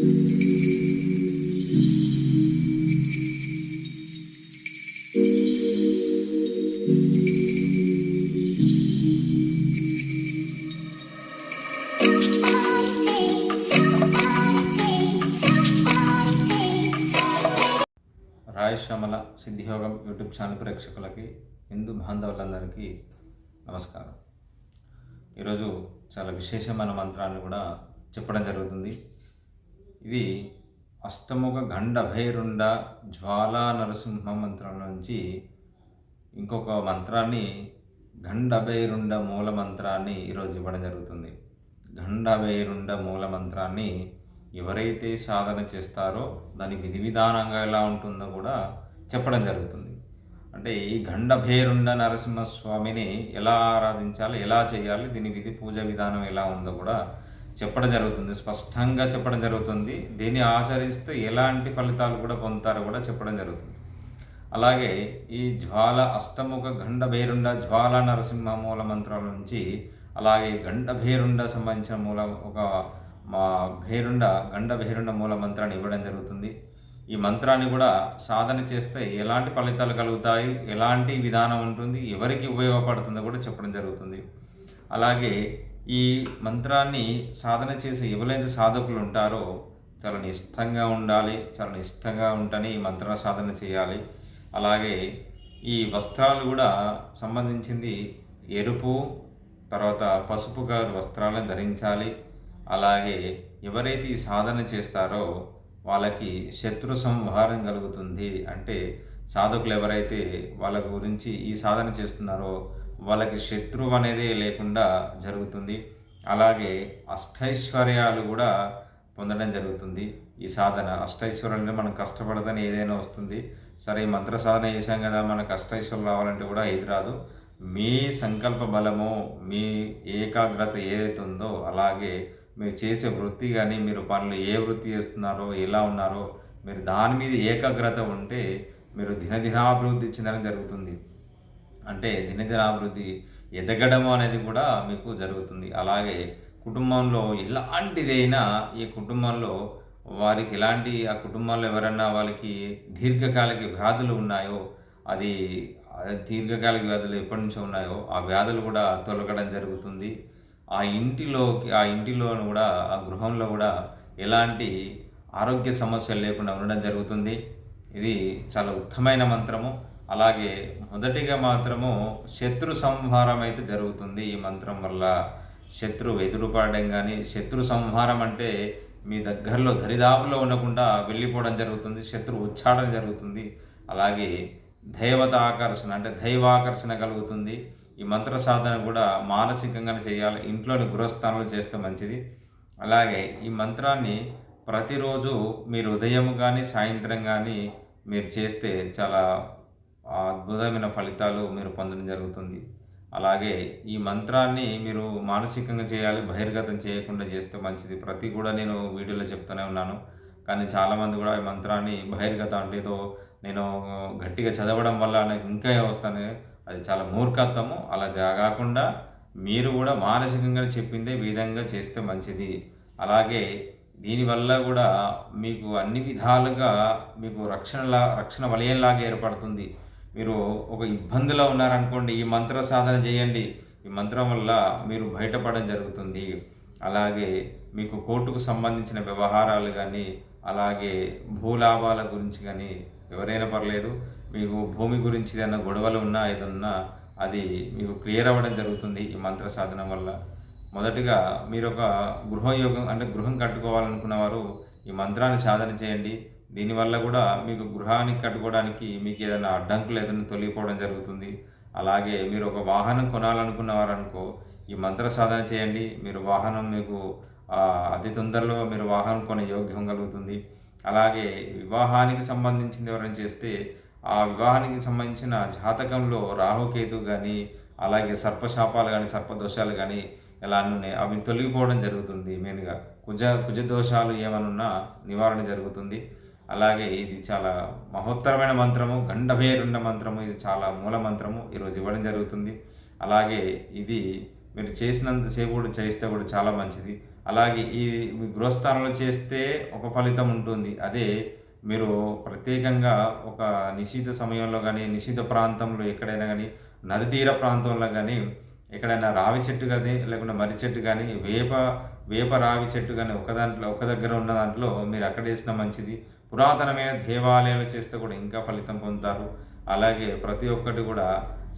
రాయశ్యామల సిద్ధియోగం YouTube channel ప్రేక్షకులకి హిందూ బాంధవులందరికీ నమస్కారం. ఈరోజు చాలా విశేషమైన మంత్రాన్ని కూడా చెప్పడం జరుగుతుంది. ఇది అష్టముఖ గండ భైరుండ జ్వాలా నరసింహ మంత్రం నుంచి ఇంకొక మంత్రాన్ని గండభైరుండ మూల మంత్రాన్ని ఈరోజు ఇవ్వడం జరుగుతుంది. గండభైరుండ మూల మంత్రాన్ని ఎవరైతే సాధన చేస్తారో దాని విధి విధానంగా ఎలా ఉంటుందో కూడా చెప్పడం జరుగుతుంది. అంటే ఈ గండభైరుండ నరసింహస్వామిని ఎలా ఆరాధించాలి ఎలా చేయాలి దీని విధి పూజ విధానం ఎలా ఉందో కూడా చెప్పడం జరుగుతుంది స్పష్టంగా చెప్పడం జరుగుతుంది. దీన్ని ఆచరిస్తే ఎలాంటి ఫలితాలు కూడా పొందుతారో కూడా చెప్పడం జరుగుతుంది. అలాగే ఈ జ్వాల అష్టముఖ గండ భైరుండ జ్వాల నరసింహ మూల మంత్రాల నుంచి అలాగే గండ భైరుండ సంబంధించిన మూల ఒక మా భైరుండ గండ భైరుండ మూల మంత్రాన్ని ఇవ్వడం జరుగుతుంది. ఈ మంత్రాన్ని కూడా సాధన చేస్తే ఎలాంటి ఫలితాలు కలుగుతాయి ఎలాంటి విధానం ఉంటుంది ఎవరికి ఉపయోగపడుతుందో కూడా చెప్పడం జరుగుతుంది. అలాగే ఈ మంత్రాన్ని సాధన చేసే ఎవరైతే సాధకులు ఉంటారో చాలా నిష్టంగా ఉండాలి చాలా నిష్టంగా ఉంటేనే ఈ మంత్ర సాధన చేయాలి. అలాగే ఈ వస్త్రాలు కూడా సంబంధించింది ఎరుపు తర్వాత పసుపు కలర్ వస్త్రాలను ధరించాలి. అలాగే ఎవరైతే ఈ సాధన చేస్తారో వాళ్ళకి శత్రు సంహారం కలుగుతుంది. అంటే సాధకులు ఎవరైతే వాళ్ళ గురించి ఈ సాధన చేస్తున్నారో వాళ్ళకి శత్రువు అనేది లేకుండా జరుగుతుంది. అలాగే అష్టైశ్వర్యాలు కూడా పొందడం జరుగుతుంది. ఈ సాధన అష్టైశ్వర్యాలు అంటే మనం కష్టపడదని ఏదైనా వస్తుంది. సరే ఈ మంత్ర సాధన చేసాం కదా మనకు అష్టైశ్వర్యం రావాలంటే కూడా ఏది రాదు. మీ సంకల్ప బలము మీ ఏకాగ్రత ఏదైతే ఉందో అలాగే మీరు చేసే వృత్తి కానీ మీరు పనులు ఏ వృత్తి చేస్తున్నారో ఎలా ఉన్నారో మీరు దాని మీద ఏకాగ్రత ఉంటే మీరు దినదినాభివృద్ధి చెందడం జరుగుతుంది. అంటే దినదినాభివృద్ధి ఎదగడం అనేది కూడా మీకు జరుగుతుంది. అలాగే కుటుంబంలో ఎలాంటిదైనా ఈ కుటుంబంలో వారికి ఎలాంటి ఆ కుటుంబంలో ఎవరన్నా వాళ్ళకి దీర్ఘకాలిక వ్యాధులు ఉన్నాయో అది దీర్ఘకాలిక వ్యాధులు ఎప్పటి నుంచో ఉన్నాయో ఆ వ్యాధులు కూడా తొలగడం జరుగుతుంది. ఆ ఇంటిలోకి ఆ ఇంటిలోను కూడా ఆ గృహంలో కూడా ఎలాంటి ఆరోగ్య సమస్యలు లేకుండా ఉండడం జరుగుతుంది. ఇది చాలా ఉత్తమైన మంత్రము. అలాగే మొదటిగా మాత్రము శత్రు సంహారం అయితే జరుగుతుంది ఈ మంత్రం వల్ల. శత్రు ఎదురుపడడం కానీ శత్రు సంహారం అంటే మీ దగ్గరలో దరిదాపులో ఉండకుండా వెళ్ళిపోవడం జరుగుతుంది శత్రు ఉచ్చాడన జరుగుతుంది. అలాగే దైవత ఆకర్షణ అంటే దైవాకర్షణ కలుగుతుంది. ఈ మంత్ర సాధన కూడా మానసికంగానే చేయాలి ఇంట్లోని గృహస్థానాలు చేస్తే మంచిది. అలాగే ఈ మంత్రాన్ని ప్రతిరోజు మీరు ఉదయం కానీ సాయంత్రం కానీ మీరు చేస్తే చాలా అద్భుతమైన ఫలితాలు మీరు పొందడం జరుగుతుంది. అలాగే ఈ మంత్రాన్ని మీరు మానసికంగా చేయాలి బహిర్గతం చేయకుండా చేస్తే మంచిది. ప్రతి కూడా నేను వీడియోలో చెప్తూనే ఉన్నాను. కానీ చాలామంది కూడా ఈ మంత్రాన్ని బహిర్గతం అంటే ఏదో నేను గట్టిగా చదవడం వల్ల నాకు ఇంకా వస్తాను. అది చాలా మూర్ఖత్వము. అలా కాకుండా మీరు కూడా మానసికంగా చెప్పిందే విధంగా చేస్తే మంచిది. అలాగే దీనివల్ల కూడా మీకు అన్ని విధాలుగా మీకు రక్షణలా రక్షణ వలయంలాగా ఏర్పడుతుంది. మీరు ఒక ఇబ్బందిలో ఉన్నారనుకోండి ఈ మంత్ర సాధన చేయండి. ఈ మంత్రం వల్ల మీరు బయటపడడం జరుగుతుంది. అలాగే మీకు కోర్టుకు సంబంధించిన వ్యవహారాలు కానీ అలాగే భూలాభాల గురించి కానీ ఎవరైనా పర్లేదు మీకు భూమి గురించి ఏదైనా గొడవలు ఉన్నా ఏదన్నా అది మీకు క్లియర్ అవ్వడం జరుగుతుంది ఈ మంత్ర సాధన వల్ల. మొదటిగా మీరు ఒక గృహయోగం అంటే గృహం కట్టుకోవాలనుకున్న వారు ఈ మంత్రాన్ని సాధన చేయండి. దీనివల్ల కూడా మీకు గృహానికి కట్టుకోవడానికి మీకు ఏదైనా అడ్డంకులు ఏదైనా తొలగిపోవడం జరుగుతుంది. అలాగే మీరు ఒక వాహనం కొనాలనుకున్నవారనుకో ఈ మంత్ర సాధన చేయండి. మీరు వాహనం మీకు అతి తొందరలో మీరు వాహనం కొనే యోగ్యం కలుగుతుంది. అలాగే వివాహానికి సంబంధించింది ఎవరైనా చేస్తే ఆ వివాహానికి సంబంధించిన జాతకంలో రాహుకేతు కానీ అలాగే సర్పశాపాలు కానీ సర్పదోషాలు కానీ ఎలా ఉన్నాయి అవి తొలగిపోవడం జరుగుతుంది మెయిన్గా. కుజ కుజ దోషాలు ఏమనున్నా నివారణ జరుగుతుంది. అలాగే ఇది చాలా మహోత్తరమైన మంత్రము గండభేరుండ మంత్రము ఇది చాలా మూల మంత్రము. ఈరోజు ఇవ్వడం జరుగుతుంది. అలాగే ఇది మీరు చేసినంతసేపు కూడా చేస్తే కూడా చాలా మంచిది. అలాగే ఈ గృహస్థానంలో చేస్తే ఒక ఫలితం ఉంటుంది. అదే మీరు ప్రత్యేకంగా ఒక నిషిత సమయంలో కానీ నిషిత ప్రాంతంలో ఎక్కడైనా కానీ నది తీర ప్రాంతంలో కానీ ఎక్కడైనా రావి చెట్టు కానీ లేకుంటే మర్రి చెట్టు కానీ వేప వేప రావి చెట్టు కానీ ఒక దాంట్లో ఒక దగ్గర ఉన్న దాంట్లో మీరు అక్కడ వేసిన మంచిది. పురాతనమైన దేవాలయాలు చేస్తే కూడా ఇంకా ఫలితం పొందుతారు. అలాగే ప్రతి ఒక్కటి కూడా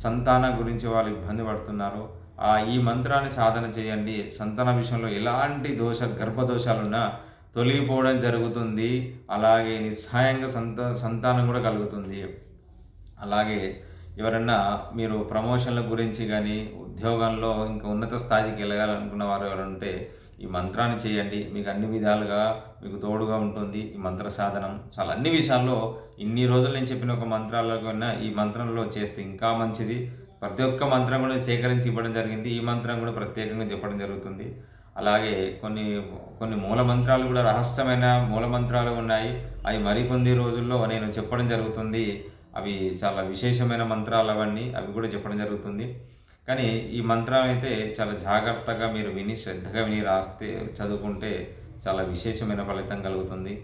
సంతానం గురించి వాళ్ళు ఇబ్బంది పడుతున్నారు. ఆ ఈ మంత్రాన్ని సాధన చేయండి. సంతాన విషయంలో ఎలాంటి దోష గర్భదోషాలున్నా తొలగిపోవడం జరుగుతుంది. అలాగే నిస్సాయంగా సంత సంతానం కూడా కలుగుతుంది. అలాగే ఎవరన్నా మీరు ప్రమోషన్ల గురించి కానీ ఉద్యోగంలో ఇంకా ఉన్నత స్థాయికి వెళ్ళాలనుకున్న వారు ఎవరు ఉంటే ఈ మంత్రాన్ని చేయండి. మీకు అన్ని విధాలుగా మీకు తోడుగా ఉంటుంది ఈ మంత్ర సాధనం. చాలా అన్ని విషయాల్లో ఇన్ని రోజులు నేను చెప్పిన ఒక మంత్రాల్లో కన్నా ఈ మంత్రంలో చేస్తే ఇంకా మంచిది. ప్రతి ఒక్క మంత్రం కూడా సేకరించి ఇవ్వడం జరిగింది. ఈ మంత్రం కూడా ప్రత్యేకంగా చెప్పడం జరుగుతుంది. అలాగే కొన్ని కొన్ని మూల మంత్రాలు కూడా రహస్యమైన మూల మంత్రాలు ఉన్నాయి. అవి మరికొన్ని రోజుల్లో నేను చెప్పడం జరుగుతుంది. అవి చాలా విశేషమైన మంత్రాలు అవన్నీ. అవి కూడా చెప్పడం జరుగుతుంది. కానీ ఈ మంత్రం అయితే చాలా జాగ్రత్తగా మీరు విని శ్రద్ధగా విని రాస్తే చదువుకుంటే చాలా విశేషమైన ఫలితం కలుగుతుంది.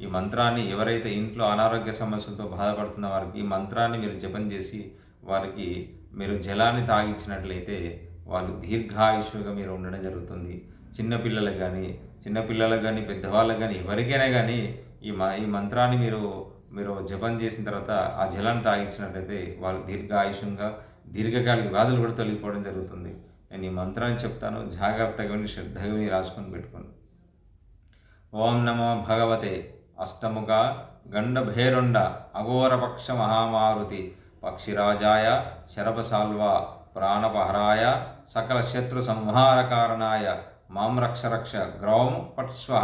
ఈ మంత్రాన్ని ఎవరైతే ఇంట్లో అనారోగ్య సమస్యలతో బాధపడుతున్న వారికి ఈ మంత్రాన్ని మీరు జపం చేసి వారికి మీరు జలాన్ని తాగించినట్లయితే వాళ్ళు దీర్ఘాయుష్గా మీరు ఉండడం జరుగుతుంది. చిన్నపిల్లలకు కానీ చిన్నపిల్లలకు కానీ పెద్దవాళ్ళకి కానీ ఎవరికైనా కానీ ఈ మ ఈ మంత్రాన్ని మీరు మీరు జపం చేసిన తర్వాత ఆ జలాన్ని తాగించినట్లయితే వాళ్ళు దీర్ఘాయుషంగా దీర్ఘకాలిక వ్యాధులు కూడా తొలగిపోవడం జరుగుతుంది. నేను ఈ మంత్రాన్ని చెప్తాను. జాగ్రత్తగా విని శ్రద్ధగా విని రాసుకొని పెట్టుకోండి. ఓం నమో భగవతే. అష్టముఖ గండభేరుండ అఘోరపక్ష మహామారుతి పక్షిరాజాయ శరపసాల్వ ప్రాణపహరాయ సకల శత్రు సంహార కారణాయ మాం రక్ష రక్ష గ్రౌం పట్స్వ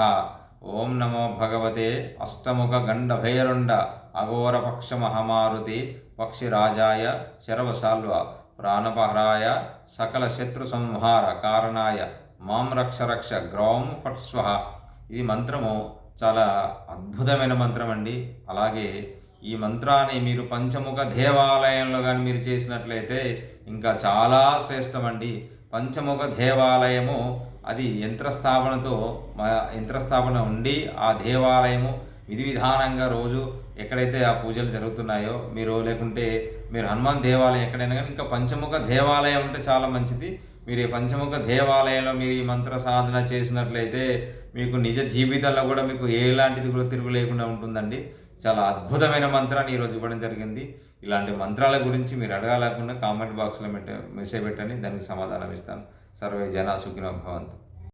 ఓం నమో భగవతే. అష్టముఖ గండభైరుండ అఘోరపక్ష మహమారుతి పక్షిరాజాయ శరవసాల్వ ప్రాణపహరాయ సకల శత్రు సంహార కారణాయ మాం రక్ష రక్ష గ్రౌం ఫట్స్వ ఇది మంత్రము చాలా అద్భుతమైన మంత్రం అండి అలాగే ఈ మంత్రాన్ని మీరు పంచముఖ దేవాలయంలో కానీ మీరు చేసినట్లయితే ఇంకా చాలా శ్రేష్టమండి. పంచముఖ దేవాలయము అది యంత్రస్థాపనతో యంత్రస్థాపన ఉండి ఆ దేవాలయము విధి విధానంగా రోజు ఎక్కడైతే ఆ పూజలు జరుగుతున్నాయో మీరు లేకుంటే మీరు హనుమాన్ దేవాలయం ఎక్కడైనా కానీ ఇంకా పంచముఖ దేవాలయం ఉంటే చాలా మంచిది. మీరు ఈ పంచముఖ దేవాలయంలో మీరు ఈ మంత్ర సాధన చేసినట్లయితే మీకు నిజ జీవితంలో కూడా మీకు ఎలాంటిది కూడా తిరుగు లేకుండా ఉంటుందండి. చాలా అద్భుతమైన మంత్రాన్ని ఈరోజు ఇవ్వడం జరిగింది. ఇలాంటి మంత్రాల గురించి మీరు అడగాలకుండా కామెంట్ బాక్స్లో మెసేజ్ పెట్టండి. దానికి సమాధానం ఇస్తాను. సర్వే జన సుఖినో భవంతు.